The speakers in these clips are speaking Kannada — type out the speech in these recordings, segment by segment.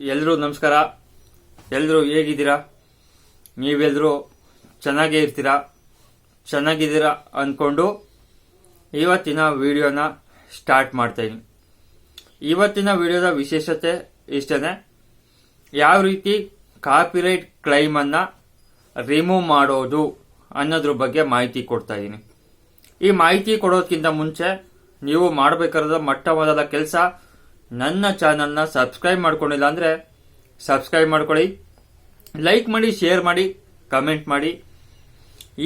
ಎಲ್ಲರೂ ನಮಸ್ಕಾರ. ಎಲ್ಲರೂ ಹೇಗಿದ್ದೀರಾ? ನೀವೆಲ್ಲರೂ ಚೆನ್ನಾಗೇ ಇರ್ತೀರಾ? ಚೆನ್ನಾಗಿದ್ದೀರಾ ಅಂದ್ಕೊಂಡು ಇವತ್ತಿನ ವಿಡಿಯೋನ ಸ್ಟಾರ್ಟ್ ಮಾಡ್ತಾಯಿದ್ದೀನಿ ಇವತ್ತಿನ ವಿಡಿಯೋದ ವಿಶೇಷತೆ ಇಷ್ಟೇ ಯಾವ ರೀತಿ ಕಾಪಿರೈಟ್ ಕ್ಲೈಮನ್ನು ರಿಮೂವ್ ಮಾಡೋದು ಅನ್ನೋದ್ರ ಬಗ್ಗೆ ಮಾಹಿತಿ ಕೊಡ್ತಾಯಿದ್ದೀನಿ ಈ ಮಾಹಿತಿ ಕೊಡೋದಕ್ಕಿಂತ ಮುಂಚೆ ನೀವು ಮಾಡಬೇಕಾದ ಮೊಟ್ಟ ಮೊದಲ ಕೆಲಸ ನನ್ನ ಚಾನಲ್ನ ಸಬ್ಸ್ಕ್ರೈಬ್ ಮಾಡ್ಕೊಂಡಿಲ್ಲ ಅಂದರೆ ಸಬ್ಸ್ಕ್ರೈಬ್ ಮಾಡ್ಕೊಳ್ಳಿ ಲೈಕ್ ಮಾಡಿ ಶೇರ್ ಮಾಡಿ ಕಮೆಂಟ್ ಮಾಡಿ.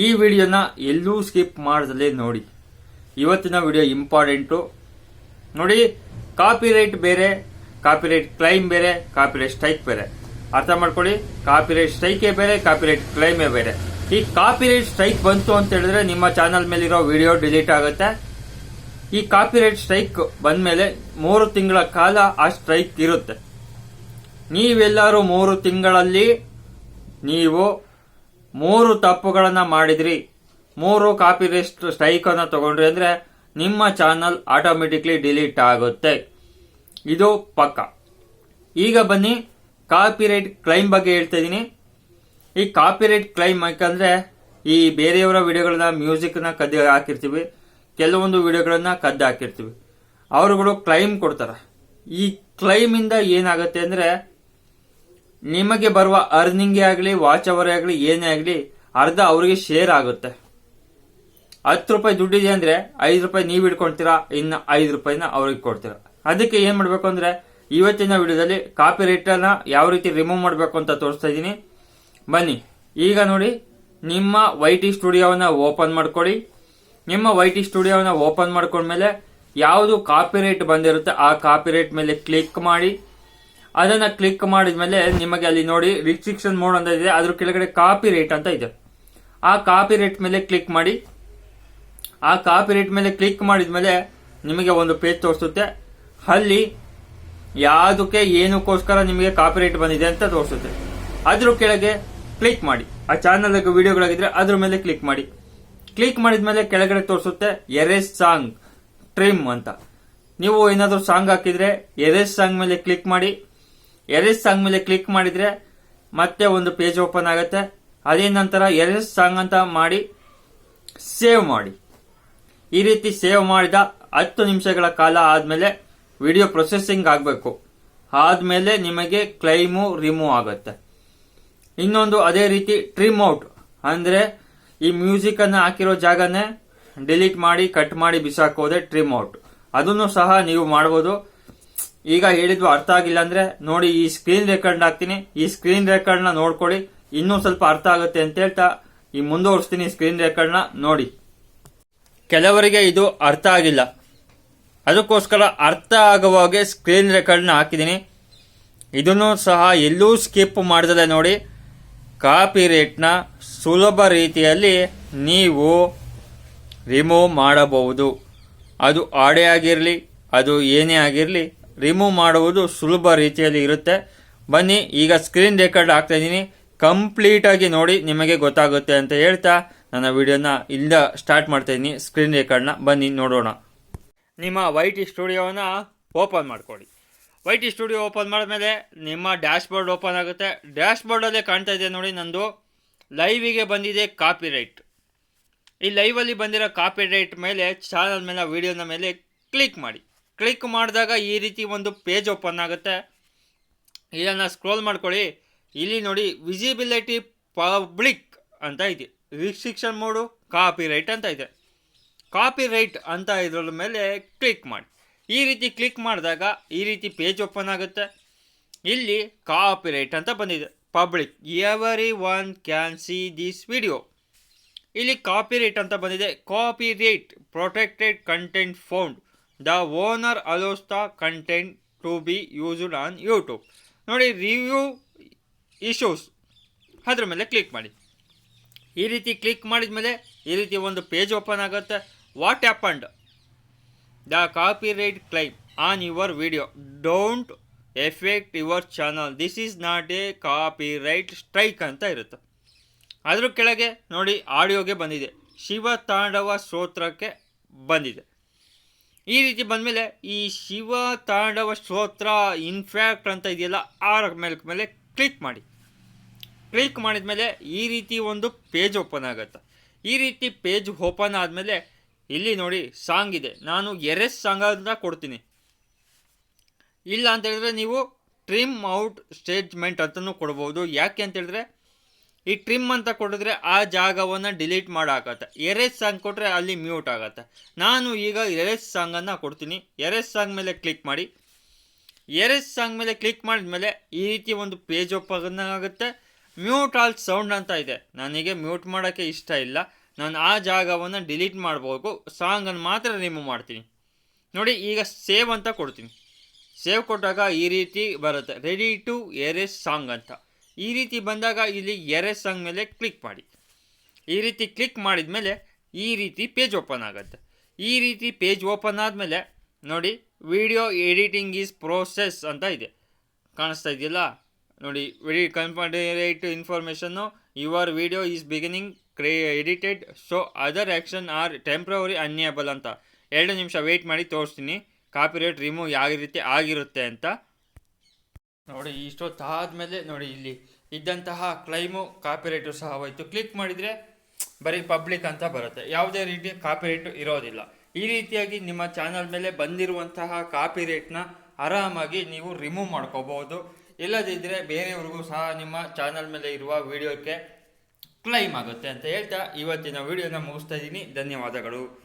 ಈ ವಿಡಿಯೋನ ಎಲ್ಲೂ ಸ್ಕಿಪ್ ಮಾಡ್ದಲೇ ನೋಡಿ. ಇವತ್ತಿನ ವಿಡಿಯೋ ಇಂಪಾರ್ಟೆಂಟು ನೋಡಿ ಕಾಪಿರೈಟ್ ಬೇರೆ ಕಾಪಿರೈಟ್ ಕ್ಲೈಮ್ ಬೇರೆ ಕಾಪಿರೈಟ್ ಸ್ಟ್ರೈಕ್ ಬೇರೆ. ಅರ್ಥ ಮಾಡ್ಕೊಳ್ಳಿ ಕಾಪಿರೈಟ್ ಸ್ಟ್ರೈಕೇ ಬೇರೆ ಕಾಪಿರೈಟ್ ಕ್ಲೈಮೇ ಬೇರೆ. ಈ ಕಾಪಿರೈಟ್ ಸ್ಟ್ರೈಕ್ ಬಂತು ಅಂತ ಹೇಳಿದ್ರೆ ನಿಮ್ಮ ಚಾನಲ್ ಮೇಲಿರೋ ವಿಡಿಯೋ ಡಿಲೀಟ್ ಆಗುತ್ತೆ. ಈ ಕಾಪಿರೈಟ್ ಸ್ಟ್ರೈಕ್ ಬಂದ್ಮೇಲೆ ಮೂರು ತಿಂಗಳ ಕಾಲ ಆ ಸ್ಟ್ರೈಕ್ ಇರುತ್ತೆ. ನೀವೆಲ್ಲರೂ ಮೂರು ತಿಂಗಳಲ್ಲಿ ನೀವು ಮೂರು ತಪ್ಪುಗಳನ್ನು ಮಾಡಿದ್ರಿ. ಮೂರು ಕಾಪಿ ರೈಟ್ ಸ್ಟ್ರೈಕ್ ಅನ್ನ ತಗೊಂಡ್ರಿ ಅಂದ್ರೆ ನಿಮ್ಮ ಚಾನಲ್ ಆಟೋಮೆಟಿಕ್ಲಿ ಡಿಲೀಟ್ ಆಗುತ್ತೆ. ಇದು ಪಕ್ಕ. ಈಗ ಬನ್ನಿ ಕಾಪಿರೈಟ್ ಕ್ಲೈಮ್ ಬಗ್ಗೆ ಹೇಳ್ತಾ ಇದೀನಿ. ಈ ಕಾಪಿರೈಟ್ ಕ್ಲೈಮ್ ಯಾಕಂದ್ರೆ ಈ ಬೇರೆಯವರ ವಿಡಿಯೋಗಳನ್ನ ಮ್ಯೂಸಿಕ್ನ ಕದ್ದು ಹಾಕಿರ್ತೀವಿ ಕೆಲವೊಂದು ವಿಡಿಯೋಗಳನ್ನ ಕದ್ದು ಹಾಕಿರ್ತೀವಿ ಅವರುಗಳು ಕ್ಲೈಮ್ ಕೊಡ್ತಾರೆ. ಈ ಕ್ಲೈಮ್ ಇಂದ ಏನಾಗುತ್ತೆ ಅಂದ್ರೆ, ನಿಮಗೆ ಬರುವ ಅರ್ನಿಂಗ್ ಆಗಲಿ ವಾಚ್ ಅವರ್ ಆಗಲಿ, ಏನೇ ಆಗಲಿ, ಅರ್ಧ ಅವರಿಗೆ ಶೇರ್ ಆಗುತ್ತೆ. ಹತ್ತು ರೂಪಾಯಿ ದುಡ್ಡಿದೆ ಅಂದ್ರೆ ಐದು ರೂಪಾಯಿ ನೀವು ಇಟ್ಕೊಳ್ತೀರಾ, ಇನ್ನು ಐದು ರೂಪಾಯಿನ ಅವ್ರಿಗೆ ಕೊಡ್ತೀರಾ. ಅದಕ್ಕೆ ಏನ್ ಮಾಡ್ಬೇಕು ಅಂದ್ರೆ, ಇವತ್ತಿನ ವಿಡಿಯೋದಲ್ಲಿ ಕಾಪಿ ರೈಟರ್ನ ಯಾವ ರೀತಿ ರಿಮೂವ್ ಮಾಡಬೇಕು ಅಂತ ತೋರಿಸ್ತಾ ಇದ್ದೀನಿ. ಬನ್ನಿ, ಈಗ ನೋಡಿ, ನಿಮ್ಮ ವೈ ಟಿ ಸ್ಟುಡಿಯೋವನ್ನ ಓಪನ್ ಮಾಡ್ಕೊಳ್ಳಿ. ನಿಮ್ಮ ವೈ ಟಿ ಸ್ಟುಡಿಯೋನ ಓಪನ್ ಮಾಡ್ಕೊಂಡ್ಮೇಲೆ ಯಾವುದು ಕಾಪಿ ರೇಟ್ ಬಂದಿರುತ್ತೆ ಆ ಕಾಪಿ ರೇಟ್ ಮೇಲೆ ಕ್ಲಿಕ್ ಮಾಡಿ. ಅದನ್ನು ಕ್ಲಿಕ್ ಮಾಡಿದ್ಮೇಲೆ ನಿಮಗೆ ಅಲ್ಲಿ ನೋಡಿ ರಿಸ್ಟ್ರಿಕ್ಷನ್ ಮೋಡ್ ಅಂತ ಇದೆ. ಅದ್ರ ಕೆಳಗಡೆ ಕಾಪಿ ರೇಟ್ ಅಂತ ಇದೆ. ಆ ಕಾಪಿ ರೇಟ್ ಮೇಲೆ ಕ್ಲಿಕ್ ಮಾಡಿ. ಆ ಕಾಪಿ ರೇಟ್ ಮೇಲೆ ಕ್ಲಿಕ್ ಮಾಡಿದ್ಮೇಲೆ ನಿಮಗೆ ಒಂದು ಪೇಜ್ ತೋರಿಸುತ್ತೆ. ಅಲ್ಲಿ ಯಾವುದಕ್ಕೆ ಏನಕ್ಕೋಸ್ಕರ ನಿಮಗೆ ಕಾಪಿ ರೇಟ್ ಬಂದಿದೆ ಅಂತ ತೋರಿಸುತ್ತೆ. ಅದ್ರ ಕೆಳಗೆ ಕ್ಲಿಕ್ ಮಾಡಿ. ಆ ಚಾನಲ್ ವಿಡಿಯೋಗಳಾಗಿದ್ರೆ ಅದ್ರ ಮೇಲೆ ಕ್ಲಿಕ್ ಮಾಡಿ. ಕ್ಲಿಕ್ ಮಾಡಿದ್ಮೇಲೆ ಕೆಳಗಡೆ ತೋರಿಸುತ್ತೆ ಎರೇಸ್ ಸಾಂಗ್ ಟ್ರಿಮ್ ಅಂತ. ನೀವು ಏನಾದರೂ ಸಾಂಗ್ ಹಾಕಿದ್ರೆ ಎರೇಸ್ ಸಾಂಗ್ ಮೇಲೆ ಕ್ಲಿಕ್ ಮಾಡಿ. ಎರೇಸ್ ಸಾಂಗ್ ಮೇಲೆ ಕ್ಲಿಕ್ ಮಾಡಿದ್ರೆ, ಮತ್ತೆ ಒಂದು ಪೇಜ್ ಓಪನ್ ಆಗುತ್ತೆ. ಅದೇ ನಂತರ ಎರೇಸ್ ಸಾಂಗ್ ಅಂತ ಮಾಡಿ ಸೇವ್ ಮಾಡಿ. ಈ ರೀತಿ ಸೇವ್ ಮಾಡಿದ ಹತ್ತು ನಿಮಿಷಗಳ ಕಾಲ ಆದಮೇಲೆ ವಿಡಿಯೋ ಪ್ರೊಸೆಸಿಂಗ್ ಆಗಬೇಕು. ಆದಮೇಲೆ ನಿಮಗೆ ಕ್ಲೈಮು ರಿಮೂವ್ ಆಗುತ್ತೆ. ಇನ್ನೊಂದು ಅದೇ ರೀತಿ ಟ್ರಿಮ್ ಔಟ್ ಅಂದರೆ ಈ ಮ್ಯೂಸಿಕ್ ಅನ್ನ ಹಾಕಿರೋ ಜಾಗನೇ ಡಿಲೀಟ್ ಮಾಡಿ, ಕಟ್ ಮಾಡಿ ಬಿಸಾಕೋದೆ ಟ್ರಿಮ್ ಔಟ್. ಅದನ್ನು ಸಹ ನೀವು ಮಾಡ್ಬೋದು. ಈಗ ಹೇಳಿದ್ವು ಅರ್ಥ ಆಗಿಲ್ಲ ಅಂದ್ರೆ ನೋಡಿ, ಈ ಸ್ಕ್ರೀನ್ ರೆಕಾರ್ಡ್ ಹಾಕ್ತೀನಿ. ಈ ಸ್ಕ್ರೀನ್ ರೆಕಾರ್ಡ್ನ ನೋಡ್ಕೊಳ್ಳಿ. ಇನ್ನೂ ಸ್ವಲ್ಪ ಅರ್ಥ ಆಗುತ್ತೆ ಅಂತ ಹೇಳ್ತಾ, ಈ ಮುಂದುವರಿಸ್ತೀನಿ ಸ್ಕ್ರೀನ್ ರೆಕಾರ್ಡ್ನ ನೋಡಿ. ಕೆಲವರಿಗೆ ಇದು ಅರ್ಥ ಆಗಿಲ್ಲ. ಅದಕ್ಕೋಸ್ಕರ ಅರ್ಥ ಆಗುವಾಗೆ ಸ್ಕ್ರೀನ್ ರೆಕಾರ್ಡ್ನ ಹಾಕಿದ್ದೀನಿ. ಇದನ್ನು ಸಹ ಎಲ್ಲೂ ಸ್ಕಿಪ್ ಮಾಡಿದ್ರೆ ನೋಡಿ. ಕಾಪಿ ರೇಟ್ನ ಸುಲಭ ರೀತಿಯಲ್ಲಿ ನೀವು ರಿಮೂವ್ ಮಾಡಬಹುದು. ಅದು ಆಡೇ ಆಗಿರಲಿ, ಅದು ಏನೇ ಆಗಿರಲಿ, ರಿಮೂವ್ ಮಾಡುವುದು ಸುಲಭ ರೀತಿಯಲ್ಲಿ ಇರುತ್ತೆ. ಬನ್ನಿ, ಈಗ ಸ್ಕ್ರೀನ್ ರೆಕಾರ್ಡ್ ಹಾಕ್ತಾ ಇದ್ದೀನಿ. ಕಂಪ್ಲೀಟಾಗಿ ನೋಡಿ, ನಿಮಗೆ ಗೊತ್ತಾಗುತ್ತೆ ಅಂತ ಹೇಳ್ತಾ ನನ್ನ ವಿಡಿಯೋನ ಇಲ್ಲಿಂದ ಸ್ಟಾರ್ಟ್ ಮಾಡ್ತಾಯಿದ್ದೀನಿ ಸ್ಕ್ರೀನ್ ರೆಕಾರ್ಡ್ನ ಬನ್ನಿ ನೋಡೋಣ. ನಿಮ್ಮ ವೈ ಟಿ ಸ್ಟುಡಿಯೋನ ಓಪನ್ ಮಾಡ್ಕೊಳ್ಳಿ ವೈ ಟಿ ಸ್ಟುಡಿಯೋ ಓಪನ್ ಮಾಡಿದ್ಮೇಲೆ ನಿಮ್ಮ ಡ್ಯಾಶ್ ಬೋರ್ಡ್ ಓಪನ್ ಆಗುತ್ತೆ. ಡ್ಯಾಶ್ ಬೋರ್ಡಲ್ಲೇ ಕಾಣ್ತಾ ಇದೆ ನೋಡಿ ನಂದು. ಲೈವಿಗೆ ಬಂದಿದೆ ಕಾಪಿ ರೈಟ್ ಈ ಲೈವಲ್ಲಿ ಬಂದಿರೋ ಕಾಪಿ ರೈಟ್ ಮೇಲೆ ಚಾನಲ್ ಮೇಲೆ ವೀಡಿಯೋನ ಮೇಲೆ ಕ್ಲಿಕ್ ಮಾಡಿ. ಕ್ಲಿಕ್ ಮಾಡಿದಾಗ ಈ ರೀತಿ ಒಂದು ಪೇಜ್ ಓಪನ್ ಆಗುತ್ತೆ. ಇದನ್ನು ಸ್ಕ್ರೋಲ್ ಮಾಡ್ಕೊಳ್ಳಿ. ಇಲ್ಲಿ ನೋಡಿ ವಿಸಿಬಿಲಿಟಿ ಪಬ್ಲಿಕ್ ಅಂತ ಇದೆ. ರಿಸ್ಟ್ರಿಕ್ಷನ್ ಮೋಡು ಕಾಪಿ ರೈಟ್ ಅಂತ ಇದೆ. ಕಾಪಿ ರೈಟ್ ಅಂತ ಇದ್ರ ಮೇಲೆ ಕ್ಲಿಕ್ ಮಾಡಿ. ಈ ರೀತಿ ಕ್ಲಿಕ್ ಮಾಡಿದಾಗ ಈ ರೀತಿ ಪೇಜ್ ಓಪನ್ ಆಗುತ್ತೆ. ಇಲ್ಲಿ ಕಾಪಿ ರೈಟ್ ಅಂತ ಬಂದಿದೆ. Public everyone can see this video ಇಲ್ಲಿ ಕಾಪಿ ರೇಟ್ ಅಂತ ಬಂದಿದೆ. Copyright protected content found the owner allows the content to be used on YouTube ನೋಡಿ ರಿವ್ಯೂ ಇಶ್ಯೂಸ್ ಅದ್ರ ಮೇಲೆ ಕ್ಲಿಕ್ ಮಾಡಿ. ಈ ರೀತಿ ಕ್ಲಿಕ್ ಮಾಡಿದ ಮೇಲೆ ಈ ರೀತಿ ಒಂದು ಪೇಜ್ ಓಪನ್ ಆಗುತ್ತೆ. What happened the copyright claim on your video don't affect your channel this is not a copyright strike ಅಂತ ಇರುತ್ತೆ. ಅದ್ರ ಕೆಳಗೆ ನೋಡಿ ಆಡಿಯೋಗೆ ಬಂದಿದೆ. ಶಿವ ತಾಂಡವ ಸ್ತೋತ್ರಕ್ಕೆ ಬಂದಿದೆ. ಈ ರೀತಿ ಬಂದಮೇಲೆ ಈ ಶಿವ ತಾಂಡವ ಸ್ತೋತ್ರ ಇನ್ಫ್ಯಾಕ್ಟ್ ಅಂತ ಇದೆಯಲ್ಲ, ಆ ಮೇಲೆ ಮೇಲೆ ಕ್ಲಿಕ್ ಮಾಡಿ. ಕ್ಲಿಕ್ ಮಾಡಿದ ಮೇಲೆ ಈ ರೀತಿ ಒಂದು ಪೇಜ್ ಓಪನ್ ಆಗುತ್ತೆ. ಈ ರೀತಿ ಪೇಜ್ ಓಪನ್ ಆದಮೇಲೆ ಇಲ್ಲಿ ನೋಡಿ, ಸಾಂಗ್ ಇದೆ. ನಾನು ಎರೆಸ್ ಸಾಂಗ್ ಅಂತ ಕೊಡ್ತೀನಿ. ಇಲ್ಲ ಅಂತ ಹೇಳಿದ್ರೆ ನೀವು ಟ್ರಿಮ್ ಔಟ್ ಸ್ಟೇಟ್ಮೆಂಟ್ ಅಂತಲೂ ಕೊಡ್ಬೋದು. ಯಾಕೆ ಅಂತ ಹೇಳಿದ್ರೆ, ಈ ಟ್ರಿಮ್ ಅಂತ ಕೊಡಿದ್ರೆ ಆ ಜಾಗವನ್ನು ಡಿಲೀಟ್ ಮಾಡಾಕತ್ತೆ. ಎರೆಸ್ ಸಾಂಗ್ ಕೊಟ್ಟರೆ ಅಲ್ಲಿ ಮ್ಯೂಟ್ ಆಗುತ್ತೆ. ನಾನು ಈಗ ಎರೆಸ್ ಸಾಂಗನ್ನು ಕೊಡ್ತೀನಿ. ಎರೆಸ್ ಸಾಂಗ್ ಮೇಲೆ ಕ್ಲಿಕ್ ಮಾಡಿ. ಎರೆಸ್ ಸಾಂಗ್ ಮೇಲೆ ಕ್ಲಿಕ್ ಮಾಡಿದ್ಮೇಲೆ ಈ ರೀತಿ ಒಂದು ಪೇಜ್ ಓಪನ್ ಆಗುತ್ತೆ. ಮ್ಯೂಟ್ ಆಲ್ ಸೌಂಡ್ ಅಂತ ಇದೆ. ನನಗೆ ಮ್ಯೂಟ್ ಮಾಡೋಕ್ಕೆ ಇಷ್ಟ ಇಲ್ಲ. ನಾನು ಆ ಜಾಗವನ್ನು ಡಿಲೀಟ್ ಮಾಡಬೇಕು ಸಾಂಗನ್ನು ಮಾತ್ರ ರಿಮೂವ್ ಮಾಡ್ತೀನಿ. ನೋಡಿ, ಈಗ ಸೇವ್ ಅಂತ ಕೊಡ್ತೀನಿ. ಸೇವ್ ಕೊಟ್ಟಾಗ ಈ ರೀತಿ ಬರುತ್ತೆ. ರೆಡಿ ಟು ಎರೆಸ್ ಸಾಂಗ್ ಅಂತ. ಈ ರೀತಿ ಬಂದಾಗ ಇಲ್ಲಿ ಎರೆಸ್ ಸಾಂಗ್ ಮೇಲೆ ಕ್ಲಿಕ್ ಮಾಡಿ. ಈ ರೀತಿ ಕ್ಲಿಕ್ ಮಾಡಿದ ಮೇಲೆ ಈ ರೀತಿ ಪೇಜ್ ಓಪನ್ ಆಗುತ್ತೆ. ಈ ರೀತಿ ಪೇಜ್ ಓಪನ್ ಆದಮೇಲೆ ನೋಡಿ ವಿಡಿಯೋ ಎಡಿಟಿಂಗ್ ಈಸ್ ಪ್ರೋಸೆಸ್ ಅಂತ ಇದೆ. ಕಾಣಿಸ್ತಾ ಇದೆಯಲ್ಲ? ನೋಡಿ ವಿಡಿ ಕನ್ಫರ್ಟ್ information your video is beginning ಕ್ರೇ edited, so other action are temporary unable ಅಂತ. ಎರಡು ನಿಮಿಷ ವೆಯ್ಟ್ ಮಾಡಿ ತೋರಿಸ್ತೀನಿ. ಕಾಪಿರೇಟ್ ರಿಮೂವ್ ಯಾವ ರೀತಿ ಆಗಿರುತ್ತೆ ಅಂತ. ನೋಡಿ ಇಷ್ಟೊತ್ತಾದಮೇಲೆ ನೋಡಿ ಇಲ್ಲಿ ಇದ್ದಂತಹ ಕ್ಲೈಮು ಕಾಪಿರೇಟು ಸಹ ಹೋಯಿತು. ಕ್ಲಿಕ್ ಮಾಡಿದರೆ ಬರೀ ಪಬ್ಲಿಕ್ ಅಂತ ಬರುತ್ತೆ. ಯಾವುದೇ ರೀತಿ ಕಾಪಿ ರೇಟು ಇರೋದಿಲ್ಲ. ಈ ರೀತಿಯಾಗಿ ನಿಮ್ಮ ಚಾನಲ್ ಮೇಲೆ ಬಂದಿರುವಂತಹ ಕಾಪಿರೇಟ್ನ ಆರಾಮಾಗಿ ನೀವು ರಿಮೂವ್ ಮಾಡ್ಕೋಬೋದು ಇಲ್ಲದಿದ್ದರೆ ಬೇರೆಯವ್ರಿಗೂ ಸಹ ನಿಮ್ಮ ಚಾನಲ್ ಮೇಲೆ ಇರುವ ವಿಡಿಯೋಕ್ಕೆ ಕ್ಲೈಮ್ ಆಗುತ್ತೆ ಅಂತ ಹೇಳ್ತಾ ಇವತ್ತಿನ ವಿಡಿಯೋನ ಮುಗಿಸ್ತಾ ಇದ್ದೀನಿ. ಧನ್ಯವಾದಗಳು.